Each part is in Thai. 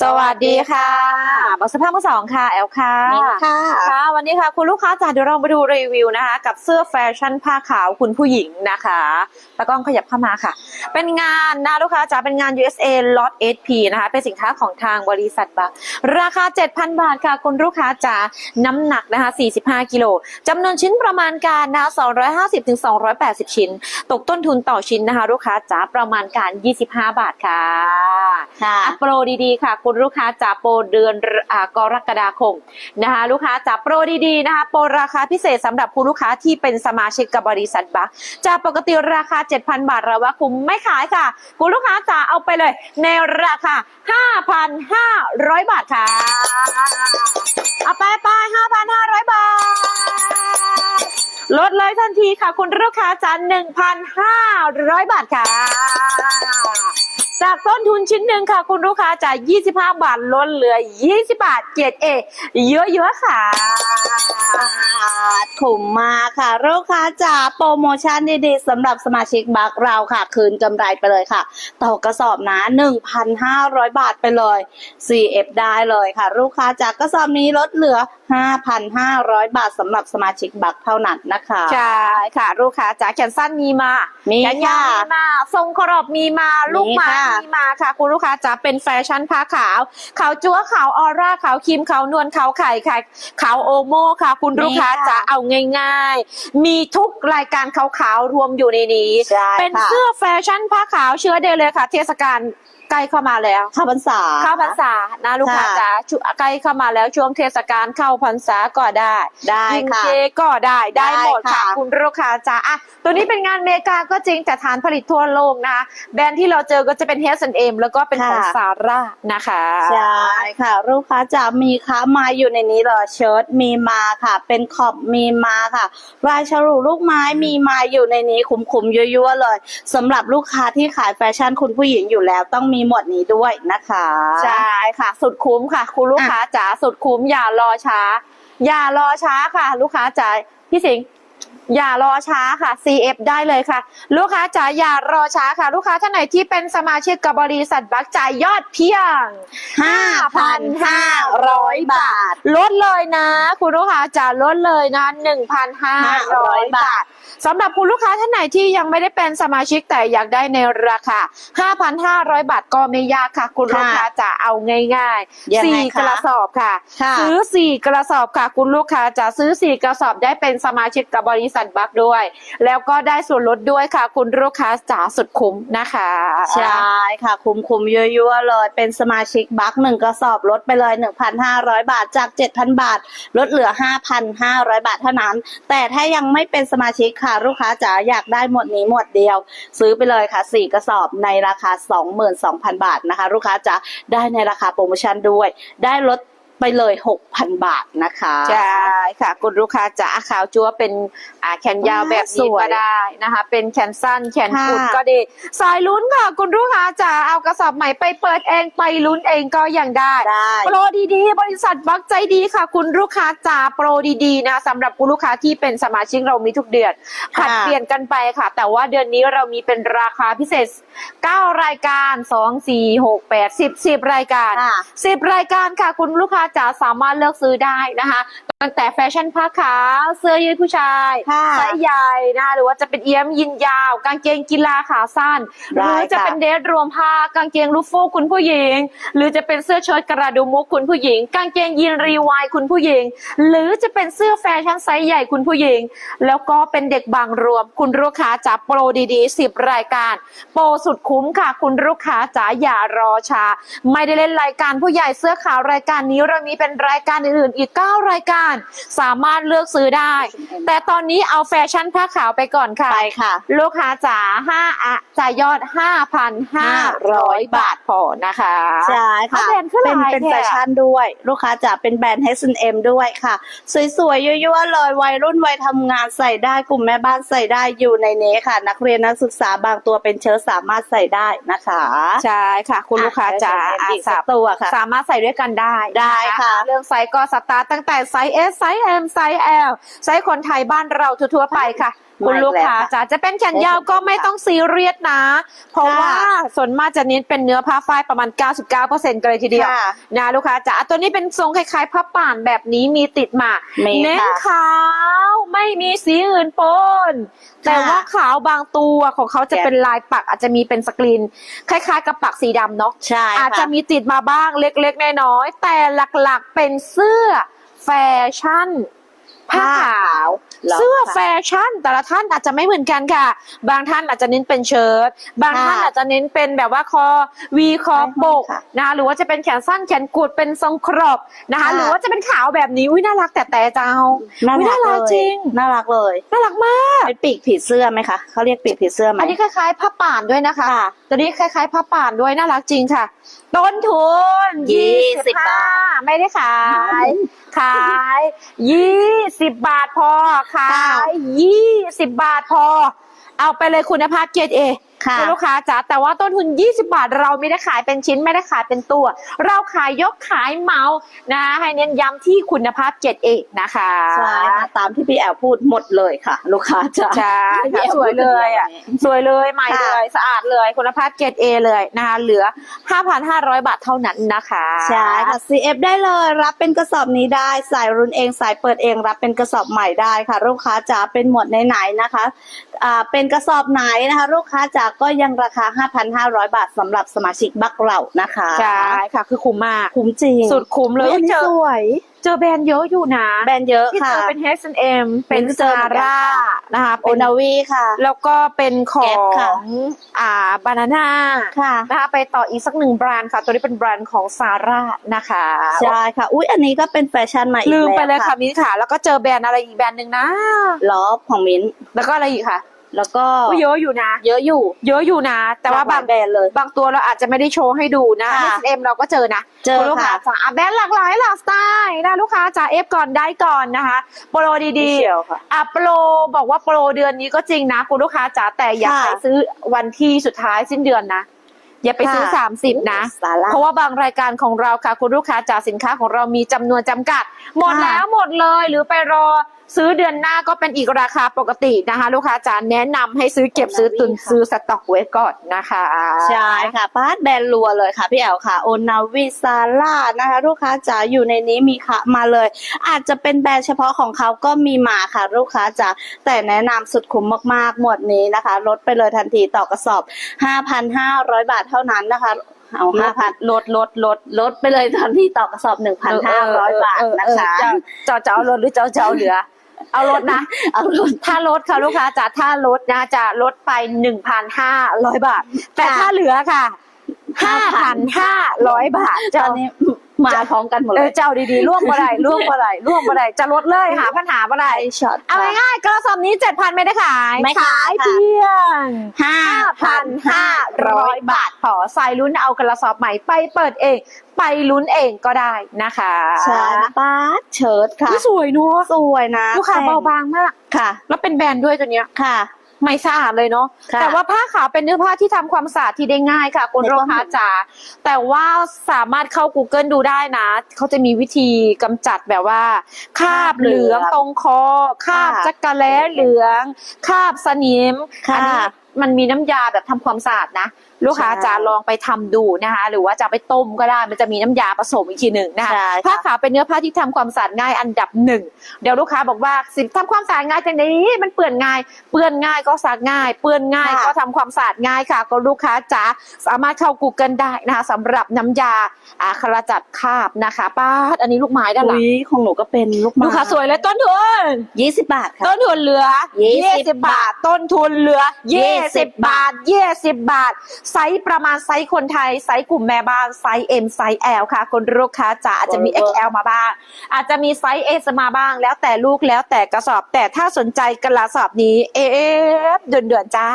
สวัสดีค่ะ บอกสภาพมือสองค่ะ แอลค่ะมิ้นค่ะ ค่ะ วันนี้ค่ะคุณลูกค้าจ๋าเดี๋ยวเรามาดูรีวิวนะคะ กับเสื้อแฟชั่นผ้าขาวคุณผู้หญิงนะคะตะกล้องขยับเข้ามาค่ะ เป็นงานนะลูกค้าจ๋าเป็นงาน USA Lot SP นะคะ เป็นสินค้าของทางบริษัทบักราคา 7,000 บาทค่ะ คุณลูกค้าจ๋าน้ำหนักนะคะ 45 กิโลจำนวนชิ้นประมาณการนะคะ250ถึง280 ชิ้น ตกต้นทุนต่อชิ้นนะคะ ลูกค้าจ๋าประมาณการ 25 บาทค่ะค่ะอะโปรดีๆค่ะ คุณลูกค้าจ๋าโปรเดือนอ่ากรกฎาคมนะคะลูกค้าจ๋าโปรดีๆนะคะโปรราคาพิเศษสำหรับคุณลูกค้าที่เป็นสมาชิกกับบริษัทบัคจากปกติราคา 7,000 บาทเราว่าคุ้มไม่ขายค่ะ คุณลูกค้าจ๋าเอาไปเลย ในราคา 5,500 บาทค่ะ เอาไปไป5,500 บาท ลดเลยทันทีค่ะ คุณลูกค้าจ๋า1,500 บาทค่ะ จากต้นทุนชิ้นหนึ่งค่ะ คุณลูกค้าจาก 25 บาทลดเหลือ 20 บาทเกรติเอเยอะๆค่ะถุมมาค่ะ ลูกค้าจ๋าโปรโมชั่นดีๆสำหรับสมาชิกบัคเราค่ะ คืนกำไรไปเลยค่ะ ต่อกระสอบนะ1,500 บาทไปเลย CF ได้เลยค่ะ ลูกค้าจากกระสอบนี้ลดเหลือ 5,500 บาทสำหรับสมาชิกบัคเท่านั้นนะคะ ใช่ค่ะ ลูกค้าจากแขนสั้นมีมามีแขนยาวค่ะมีมา ทรงกรอบมีมา ลูกไม้ค่ะมีมาค่ะ คุณลูกค้าจะเป็นแฟชั่นผ้าขาว ขาวจั๊วขาวออร่าขาวครีม ขาวนวลขาวไข่ค่ะขาวโอโมค่ะ คุณลูกค้าจะเอาง่าย ๆ มีทุกรายการขาวๆรวมอยู่ในนี้ใช่เป็นค่ะเสื้อแฟชั่นผ้าขาวเชื้อเดย์เลยค่ะ เทศกาล ใกล้เข้ามาแล้วข้าวพรรษาเข้าพรรษานะลูกค้าค่ะจ๋าช่วงใกล้เข้ามาแล้วช่วงเทศกาลเข้าพรรษาก็ได้ได้กินค่ะเจก็ได้ได้ได้หมดค่ะค่ะคุณลูกค้าจ๋าอะตัวนี้เป็นงานเมกาก็จริงแต่ฐานผลิตทั่วโลกนะคะแบรนด์ที่เราเจอก็จะเป็น H&M แล้วก็เป็นของค่ะซาร่านะคะใช่ค่ะลูกค้าจะมีค้ามาอยู่ในนี้เลยเชิ้ตมีมาค่ะ เป็นขอบมีมาค่ะลายฉลุลูกไม้มีมาอยู่ในนี้คุ้มๆยั่วๆเลยสำหรับลูกค้าที่ขายแฟชั่นคุณผู้หญิงอยู่แล้วต้องมีีหมวดนี้ด้วยนะคะใช่ค่ะ สุดคุ้มค่ะ คุณลูกค้าจ๋าสุดคุ้มอย่ารอช้า อย่ารอช้าค่ะ ลูกค้าจ๋าพี่สิงห์ อย่ารอช้าค่ะ CF ได้เลยค่ะ ลูกค้าจ๋าอย่ารอช้าค่ะ ลูกค้าท่านไหนที่เป็นสมาชิกกับบริษัทบักจ่ายยอดเพียง 5,500 บาท ลดเลยนะ คุณลูกค้าจะลดเลยนะ 1,500 บาทสำหรับคุณลูกค้าท่านไหนที่ยังไม่ได้เป็นสมาชิกแต่อยากได้ในราคา 5,500 บาทก็ไม่ยากค่ะ คุณลูกค้าจะเอาง่ายยังๆไงสี่คะกระสอบค่ะค่ะซื้อ4กระสอบค่ะ คุณลูกค้าจะซื้อ4กระสอบได้เป็นสมาชิกกับบริษัทบักด้วย แล้วก็ได้ส่วนลดด้วยค่ะ คุณลูกค้าจ๋าสุดคุ้มนะคะ ใช่ค่ะ คุ้มคุ้มๆยั่วๆเลย เป็นสมาชิกบัคหนึ่งกระสอบลดไปเลย 1,500 บาทจาก 7,000 บาท ลดเหลือ 5,500 บาทเท่านั้น แต่ถ้ายังไม่เป็นสมาชิกค่ะลูกค้าจ๋าอยากได้หมดนี้หมดเดียว ซื้อไปเลยค่ะ 4 กระสอบในราคา 22,000 บาทนะคะ ลูกค้าจ๋าได้ในราคาโปรโมชั่นด้วย ได้ลด ไปเลย 6,000 บาทนะคะใช่ค่ะ คุณลูกค้าจ๋าขาวจัวเป็นอ่าแขนยาวแบบสนี้วยก็ได้นะคะ เป็นแขนสั้นแขนกุดค่ะก็ดี สายลุ้นค่ะ คุณลูกค้าจ๋าเอากระสอบใหม่ไปเปิดเองไปลุ้นเองก็ยังได้ได้โปรดีๆ บริษัทบักใจดีค่ะ คุณลูกค้าจ๋าโปรดีๆนะคะสำหรับคุณลูกค้าที่เป็นสมาชิกเรามีทุกเดือนผลัดค่ะเปลี่ยนกันไปค่ะ แต่ว่าเดือนนี้เรามีเป็นราคาพิเศษ 9 รายการ 2 4 6 8 10 10 รายการค่ะสิบรายการค่ะคุณลูกค้าจ๋าสามารถเลือกซื้อได้นะคะตั้งแต่แฟชั่นผ้าขาวเสื้อยืดผู้ชายค่ะไซส์ใหญ่นะคะหรือว่าจะเป็นเอี้ยมยินยาว กางเกงกีฬาขาสั้นหได้รือจะค่ะเป็นเดรสรวมผ้ากางเกงลูกฟูกคุณผู้หญิง หรือจะเป็นเสื้อเชิ้ตกระดุมมุกคุณผู้หญิง กางเกงยีนรีวายคุณผู้หญิง หรือจะเป็นเสื้อแฟชั่นไซส์ใหญ่คุณผู้หญิง แล้วก็เป็นเด็กบางรวม คุณลูกค้าจ๋าโปรดีๆ10 รายการ โปรสุดคุ้มค่ะ คุณลูกค้าจ๋าอย่ารอช้าไม่ได้เล่นรายการผู้ใหญ่เสื้อขาวรายการนี้เรามีเป็นรายการอื่นๆ อีก 9 รายการ สามารถเลือกซื้อได้ แต่ตอนนี้เอาแฟชั่นผ้าขาวไปก่อนค่ะ ไปค่ะ ลูกค้าจ๋าห้าอะจ่ายยอด 5,500 บาทพอนะคะใช่ค่ะเอาแบรนด์ขึ้นเป็นลายเป็นแท้แฟชั่นด้วย ลูกค้าจะเป็นแบรนด์ H&M ด้วยค่ะ สวยๆยั่วๆเลยวัยรุ่นวัยทำงานใส่ได้กลุ่มแม่บ้านใส่ได้อยู่ในนี้ค่ะ นักเรียนนักศึกษาบางตัวเป็นเชิ้ตสามารถใส่ได้นะคะ ใช่ค่ะ คุณลูกค้าจ๋าอะอาเดี๋ยวจะสาเห็นอีกสักตัวค่ะ สามารถใส่ด้วยกันได้ได้ค่ะนเรื่องไซส์ก็สตาร์ตตั้งแต่ไซส์ S ไซส์ M ไซส์ L ไซส์คนไทยบ้านเราทั่วๆไปค่ะ คุณลูกค้ามาอีกแล้วค่ะจ๋าจะเป็นแขนยาวก็ไม่ต้องซีเรียสนะ เพราะค่ะว่าส่วนมากจะเน้นเป็นเนื้อผ้าฝ้ายประมาณ 99%กันเลยทีเดียวค่ะนะลูกค้าจ๋าตัวนี้เป็นทรงคล้ายๆผ้าป่านแบบนี้มีติดหมากมีเน้นค่ะขาวไม่มีสีอื่นปนแต่ว่าขาวบางตัวของเขาจะเป็นลายปักอาจจะมีเป็นสกรีน คล้ายๆ กับปักสีดำเนาะใช่อาจค่จะมีติดมาบ้างเล็กๆน้อยๆแต่หลักๆเป็นเสื้อแฟชั่น ผ้าขาวหรเสื้อค่ะแฟชั่น แต่ละท่านอาจจะไม่เหมือนกันค่ะ บางท่านอาจจะเน้นเป็นเชิ้ตบางท่านค่ะอาจจะเน้นเป็นแบบว่าคอวีคอปกใช่ค่ะนะคะหรือว่าจะเป็นแขนสั้นแขนกุดเป็นทรงครอบนะคะค่ะหรือว่าจะเป็นขาวแบบนี้อุ้ยน่ารักแต่แต่เจ้าน่าอุ๊ยรักน่ารักเลยจริงน่ารักเลยน่ารักมากเป็นปีกผีเสื้อไหมคะเขาเรียกปีกผีเสื้อไหมอันนี้คล้ายๆผ้าป่านด้วยนะคะค่ะตัวนี้คล้ายๆผ้าป่านด้วยน่ารักจริงค่ะ ต้นทุนยี่สิบ25บาท ไม่ได้ขาย ขายยี่สิบบาทพอขายยี่สิบบาทพอ เอาไปเลยคุณภาพเกรดเอ ค่ะณลูกค้าจ๋าแต่ว่าต้นทุน 20 บาทเราไม่ได้ขายเป็นชิ้นไม่ได้ขายเป็นตัว เราขายยกขายเหมานะให้เน้นย้ำที่คุณภาพเกรดเอนะคะใช่ค่ะตามที่พี่แอลพูดหมดเลยค่ะ ลูกค้าจะใช่ค่ะสวยเลยอะสวยเลยใหม่เลยสะอาดเลยคุณภาพเกรดเอเลยนะคะเหลือ 5,500 บาทเท่านั้นนะคะใช่ค่ะ CF ได้เลยรับเป็นกระสอบนี้ได้สายรุ่นเองสายเปิดเอง รับเป็นกระสอบใหม่ได้ค่ะ ลูกค้าจ๋าเป็นหมวดไหนๆนะคะอ่าเป็นกระสอบไหนนะคะ ลูกค้าจ๋าก็ยังราคา 5,500 บาทสำหรับสมาชิกบักเรานะคะใช่ค่ะ คือคุ้มมาก คุ้มจริง สุดคุ้มเลยอุ๊อันนี้เจอสวย เจอแบรนด์เยอะอยู่นะ แบรนด์เยอะที่ค่ะเจอเป็น H&M เป็นเจซาอเหมือนกันร่าค่ะนะคะโอเป็นนาวีค่ะ แล้วก็เป็นขอแก๊ปค่ะงอ่าบานาน่าค่ะนะคะไปต่ออีกสักหนึ่งแบรนด์ค่ะ ตัวนี้เป็นแบรนด์ของซาร่านะคะใช่ค่ะ อุ้ยอันนี้ก็เป็นแฟชั่นมาอีกลืมไปเลยแวค่ะมิ้นค่ะ แล้วก็เจอแบรนด์อะไรอีกแบรนด์หนึ่งนะล้อของมิ้นท์แล้วก็อะไรอีกค่ะ แล้วก็อุ๊ยเยอะอยู่นะ เยอะอยู่เยอะอยู่นะ แต่ว่าหลบากงหลยแบรนด์เลย บางตัวเราอาจจะไม่ได้โชว์ให้ดูนะค่ะ H&M เราก็เจอนะเจอคุณลูกค้าค่ะ จ๋าอะแบรนด์หลากหลายหลากสไตล์นะลูกค้าจ๋าเอฟก่อนได้ก่อนนะคะ โปรดีเชียวค่ะๆอะโปรบอกว่าโปรเดือนนี้ก็จริงนะ คุณลูกค้าจ๋าแต่อย่าค่ะไปซื้อวันที่สุดท้ายสิ้นเดือนนะ อย่าไปซื้อ ค่ะ 30 นะ สาระ เพราะว่าบางรายการของเราค่ะ คุณลูกค้าจ๋าสินค้าของเรามีจำนวนจำกัด หมดค่ะ แล้วหมดเลยหรือไปรอ ซื้อเดือนหน้าก็เป็นอีกราคาปกตินะคะ ลูกค้าจ๋าแนะนำให้ซื้อเก็บซื้อตุนซื้อสต็อกไว้ก่อนนะคะใช่ค่ะพาร์ทแบรนด์รัวเลยค่ะพี่แอลค่ะ โอนาวิซาร่านะคะ ลูกค้าจ๋าอยู่ในนี้มีค่ะมาเลย อาจจะเป็นแบรนด์เฉพาะของเขาก็มีมาค่ะ ลูกค้าจ๋าแต่แนะนำสุดคุ้มมากๆ หมวดนี้นะคะ ลดไปเลยทันทีต่อกระสอบ 5,500 บาทเท่านั้นนะคะ เอาลด5,000ลดลดลดลดไปเลยทันทีต่อกระสอบ 1,500 บาทนะคะ เออเออเออเจ้าจะเอารถหรือเจ้าจะเอาเหลือ เอารถนะ เอาลดถ้ารถค่ะลูกค้าจ๋าถ้ารถนะจะลดไป1,500บาท แต่ค่ะถ้าเหลือค่ะ5,500บาทตเจ้าอนนี้ มาพร้อมกันหมดเอเลอยเจ้าดีๆร่วมบ่ได้ร่วมบ่ได้ร่วมบ่ได้จะลดเลยหาปัญหาบ่ได้ช็อต เอาง่ายๆกระสอบนี้ 7,000 ไม่ได้ขายไม่ขายค่ะ เพียง ห้าพันห้าร้อย5,500 บาทขอใส่ลุ้นเอากระสอบใหม่ไปเปิดเอง ไปลุ้นเองก็ได้นะคะใช่ป้าดเชิ้ตค่ะ อุ๊ยสวยเนัวสวยนะลูกค้าเบาบางมาก ค่ะ แล้วเป็นแบรนด์ด้วยตัวเนี้ย ค่ะ ไม่สะอาดเลยเนาะค่ะแต่ว่าผ้าขาวเป็นเนื้อผ้าที่ทำความสะอาดที่ได้ง่ายค่ะคุณในลูข้กอมูลค้าจ๋าแต่ว่าสามารถเข้า Google ดูได้นะ เขาจะมีวิธีกำจัดแบบว่าคราบเหลืองตรงคอคราบค่ะจักระแล้เหลืองคราบสนิมค่ะ อันี้ มันมีน้ำยาแบบทำความสะอาดนะ ลูกค้าใช่จะลองไปทำดูนะคะ หรือว่าจะเอาไปต้มก็ได้ มันจะมีน้ำยาผสมอีกทีหนึ่งนะคะใช่ค่ะผ้าขาวเป็นเนื้อผ้าที่ทำความสะอาดง่ายอันดับหนึ่งเดี๋ยวลูกค้าบอกว่าสิทำความสะอาดง่ายจังนี้มันเปื้อนง่าย เปื้อนง่ายก็ซักง่าย เปื้อนง่ายค่ะก็ทำความสะอาดง่ายค่ะ ก็ลูกค้าจ๋าสามารถเข้า Google ได้นะคะสำหรับน้ำยาอาขจัดคราบนะคะป้าดอันนี้ลูกไม้ด้านหลังอุ้ยของหนูก็เป็นลูกไม้ลูกค้าสวยเลยต้นทุนยี่สิบบาทค่ะต้นทุนเหลือยี่สิบ20บาท ต้นทุนเหลือยี่สิ20บบาท20บาท ไซส์ประมาณไซส์คนไทย ไซส์กลุ่มแม่บ้านไซส์ M ไซส์ L ค่ะ คนลูกค้าจ๋าอาจจะมี XL มาบ้าง อาจจะมีไซส์ S มาบ้าง แล้วแต่ลูกแล้วแต่กระสอบ แต่ถ้าสนใจกระสอบนี้ AF เดือนเดือนๆจ้า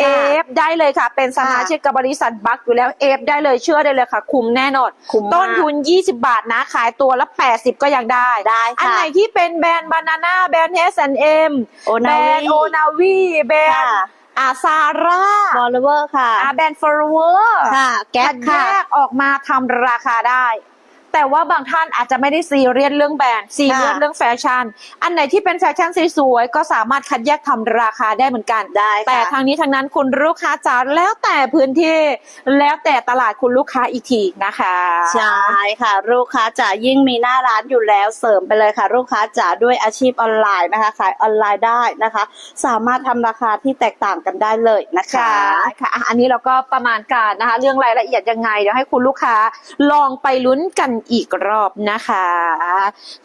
AF ได้เลยค่ะ เป็นสมาชิกกับบริษัทบัคอยู่แล้ว AF ได้เลยเชื่อได้เลยค่ะ คุ้มแน่นอนคุ้มมากต้นทุน 20 บาทนะขายตัวละ 80 ก็ยังได้ได้อันค่ะไหนที่เป็นแบรนด์บานาน่าแบรนด์ H&M โอแบรนานด์โอนาวีแบรนค่ะด์ อาซาร่าบอลเวอร์ค่ะอาแบรนด์ฟอร์เวอร์ค่ะ แก๊ปแยค่ะกออกมาทำราคาได้ แต่ว่าบางท่านอาจจะไม่ได้ซีเรียสเรื่องแบรนด์ซีเรียสค่ะเรื่องแฟชั่น อันไหนที่เป็นแฟชั่นสวยๆก็สามารถคัดแยกทำราคาได้เหมือนกันได้ค่ะแต่ทางนี้ทางนั้นคุณลูกค้าจ๋าแล้วแต่พื้นที่ แล้วแต่ตลาดคุณลูกค้าอีกทีนะคะใช่ค่ะ ลูกค้าจ๋ายิ่งมีหน้าร้านอยู่แล้วเสริมไปเลยค่ะ ลูกค้าจ๋าด้วยอาชีพออนไลน์นะคะขายออนไลน์ได้นะคะ สามารถทำราคาที่แตกต่างกันได้เลยนะคะค่ะค่ะอะอันนี้เราก็ประมาณการนะคะ เรื่องรายละเอียดยังไงเดี๋ยวให้คุณลูกค้าลองไปลุ้นกันอีกรอบนะคะ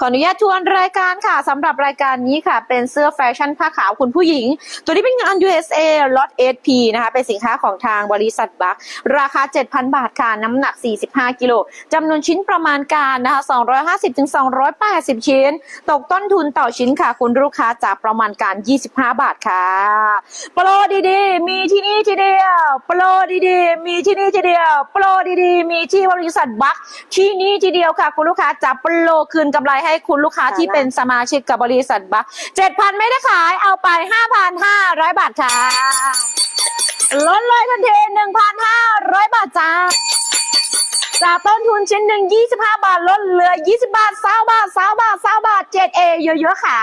ขออนุญาตทวนรายการค่ะสำหรับรายการนี้ค่ะ เป็นเสื้อแฟชั่นผ้าขาวคุณผู้หญิง ตัวนี้เป็นงาน USA ล็อต SP นะคะ เป็นสินค้าของทางบริษัทบัคราคา 7,000 บาทค่ะ น้ำหนัก 45 กิโลจำนวนชิ้นประมาณการนะคะ 250-280 ชิ้น ตกต้นทุนต่อชิ้นค่ะ คุณลูกค้าจากประมาณการ 25 บาทค่ะ โปรดีๆ มีที่นี่ทีเดียว โปรดีๆ มีที่นี่ทีเดียว โปรดีๆ มีที่บริษัทบัคที่นี่ทีเดียวค่ะ คุณลูกค้าจับโปรคืนกำไรให้คุณลูกค้าค่ะที่เป็นสมาชิกกับบริษัทบัค7,000ไม่ได้ขายเอาไป5,500บาทค่ะลดเลยทันที1,500บาทจ้าจากต้นทุนชิ้นหนึ่ง25 บาทลดเหลือ 20 บาท20บาท20บาท20บาท 7A เยอะๆค่ะ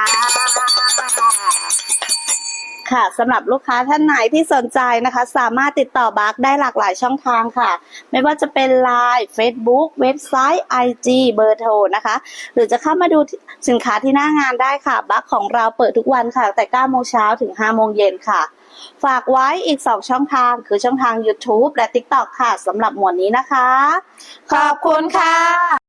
ค่ะสำหรับลูกค้าท่านไหนที่สนใจนะคะ สามารถติดต่อบัคได้หลากหลายช่องทางค่ะ ไม่ว่าจะเป็น Line Facebook เว็บไซต์ IG เบอร์โทรนะคะ หรือจะเข้ามาดูสินค้าที่หน้างานได้ค่ะ บัคของเราเปิดทุกวันค่ะ แต่9โมงเช้าถึง5โมงเย็นค่ะ ฝากไว้อีก 2 ช่องทางคือช่องทาง YouTube และ TikTok ค่ะสำหรับหมวดนี้นะคะ ขอบคุณค่ะ